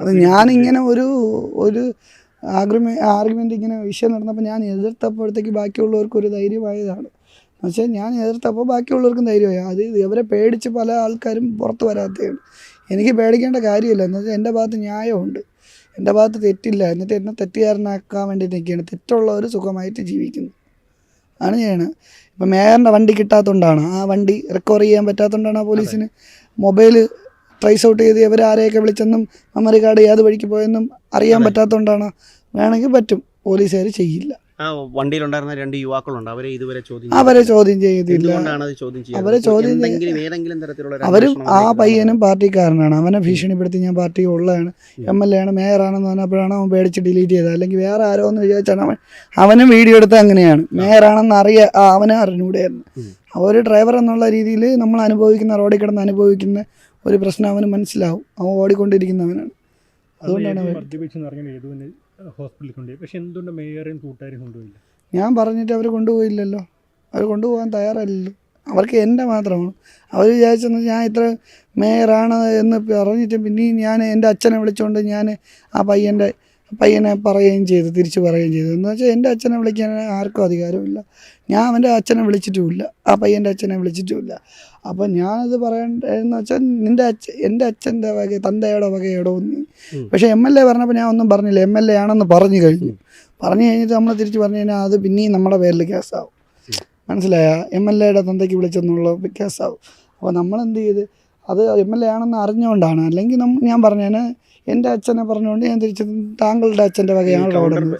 അത് ഞാനിങ്ങനെ ഒരു ഒരു ആർഗ്യുമെന്റ് ആർഗ്യുമെന്റ് ഇങ്ങനെ വിഷയം നടന്നപ്പോൾ ഞാൻ എതിർത്തപ്പോഴത്തേക്ക് ബാക്കിയുള്ളവർക്ക് ഒരു ധൈര്യമായതാണ്. പക്ഷേ ഞാൻ എതിർത്തപ്പോൾ ബാക്കിയുള്ളവർക്കും ധൈര്യമായി. അത് ഇവരെ പേടിച്ച് പല ആൾക്കാരും പുറത്ത് വരാത്തതാണ് എനിക്ക് പേടിക്കേണ്ട കാര്യമില്ല. എന്ന് വെച്ചാൽ എന്റെ ഭാഗത്ത് ന്യായമുണ്ട്. എന്റെ ഭാഗത്ത് തെറ്റില്ല. എന്നിട്ട് എന്നെ തെറ്റുകാരനാക്കാൻ വേണ്ടി നിൽക്കുകയാണ്. തെറ്റുള്ളവർ സുഖമായിട്ട് ജീവിക്കുന്നു. ആണ് ചെയ്യണത് ഇപ്പം മേയറിന്റെ വണ്ടി കിട്ടാത്തതുകൊണ്ടാണ്. ആ വണ്ടി റിക്കവർ ചെയ്യാൻ പറ്റാത്തതുകൊണ്ടാണ് ആ പോലീസിന് മൊബൈൽ ട്രേസ് ഔട്ട് ചെയ്ത് ഇവർ ആരെയൊക്കെ വിളിച്ചെന്നും മെമ്മറി കാർഡ് ഏത് വഴിക്ക് പോയെന്നും അറിയാൻ പറ്റാത്തതുകൊണ്ടാണ് വേണമെങ്കിൽ പറ്റും. പോലീസുകാർ ചെയ്യില്ല. വണ്ടിയിലുണ്ടായിരുന്ന രണ്ട് യുവാക്കളുണ്ട്. അവരെ ഇതുവരെ ചോദ്യം അവരെ ചോദ്യം ചെയ്തില്ല? അവരെ ചോദ്യം അവരും ആ പയ്യനും പാർട്ടിക്കാരനാണ്. അവനെ ഭീഷണിപ്പെടുത്തി ഞാൻ പാർട്ടി ഉള്ളതാണ്. എം എൽ എ ആണ് മേയറാണെന്ന് പറഞ്ഞപ്പോഴാണ് അവൻ പേടിച്ച് ഡിലീറ്റ് ചെയ്തത്. അല്ലെങ്കിൽ വേറെ ആരോ എന്ന് വിചാരിച്ചാണ് അവൻ. അവനും വീഡിയോ എടുത്ത് അങ്ങനെയാണ്. മേയറാണെന്ന് അറിയ അവനെ അറിഞ്ഞൂടെയായിരുന്നു. ഒരു ഡ്രൈവർ എന്നുള്ള രീതിയിൽ നമ്മൾ അനുഭവിക്കുന്ന റോഡിൽ കിടന്ന് അനുഭവിക്കുന്ന ഒരു പ്രശ്നം അവന് മനസ്സിലാവും. അവൻ ഓടിക്കൊണ്ടിരിക്കുന്നവനാണ്. അതുകൊണ്ടാണ് ഹോസ്പിറ്റലിൽ കൊണ്ടുപോയി? പക്ഷെ എന്തുകൊണ്ട് കൊണ്ടുപോയില്ല? ഞാൻ പറഞ്ഞിട്ട് അവർ കൊണ്ടുപോയില്ലല്ലോ. അവർ കൊണ്ടുപോകാൻ തയ്യാറല്ലല്ലോ. അവർക്ക് എന്റെ മാത്രമാണ്. അവർ വിചാരിച്ചെന്ന് ഞാൻ ഇത്ര മേയറാണ് എന്ന് പറഞ്ഞിട്ട് പിന്നെയും ഞാൻ എന്റെ അച്ഛനെ വിളിച്ചുകൊണ്ട് ഞാൻ ആ പയ്യന്റെ പയ്യനെ പറയുകയും ചെയ്തു തിരിച്ച് പറയുകയും ചെയ്തു. എന്ന് വെച്ചാൽ എന്റെ അച്ഛനെ വിളിക്കാൻ ആർക്കും അധികാരമില്ല ഞാൻ അവന്റെ അച്ഛനെ വിളിച്ചിട്ടുമില്ല. ആ പയ്യന്റെ അച്ഛനെ വിളിച്ചിട്ടുമില്ല. അപ്പം ഞാനത് പറയേണ്ടതെന്ന് വെച്ചാൽ നിന്റെ അച്ഛൻ എന്റെ അച്ഛന്റെ വക തന്തയുടെ വകയോടോ ഒന്നി. പക്ഷേ എം എൽ എ പറഞ്ഞപ്പോൾ ഞാൻ ഒന്നും പറഞ്ഞില്ല. എം എൽ എ ആണെന്ന് പറഞ്ഞു കഴിഞ്ഞു. പറഞ്ഞു കഴിഞ്ഞിട്ട് നമ്മൾ തിരിച്ച് പറഞ്ഞു കഴിഞ്ഞാൽ അത് പിന്നെയും നമ്മുടെ പേരിൽ കേസാവും. മനസ്സിലായ? എം എൽ എയുടെ തന്തയ്ക്ക് വിളിച്ചെന്നുള്ള കേസാവും. അപ്പോൾ നമ്മൾ എന്ത് ചെയ്ത്? അത് എം എൽ എ ആണെന്ന് അറിഞ്ഞുകൊണ്ടാണ്. അല്ലെങ്കിൽ ഞാൻ പറഞ്ഞേനെ എന്റെ അച്ഛനെ പറഞ്ഞുകൊണ്ട് ഞാൻ തിരിച്ച് താങ്കളുടെ അച്ഛന്റെ വകയാണ് റോഡെന്ന്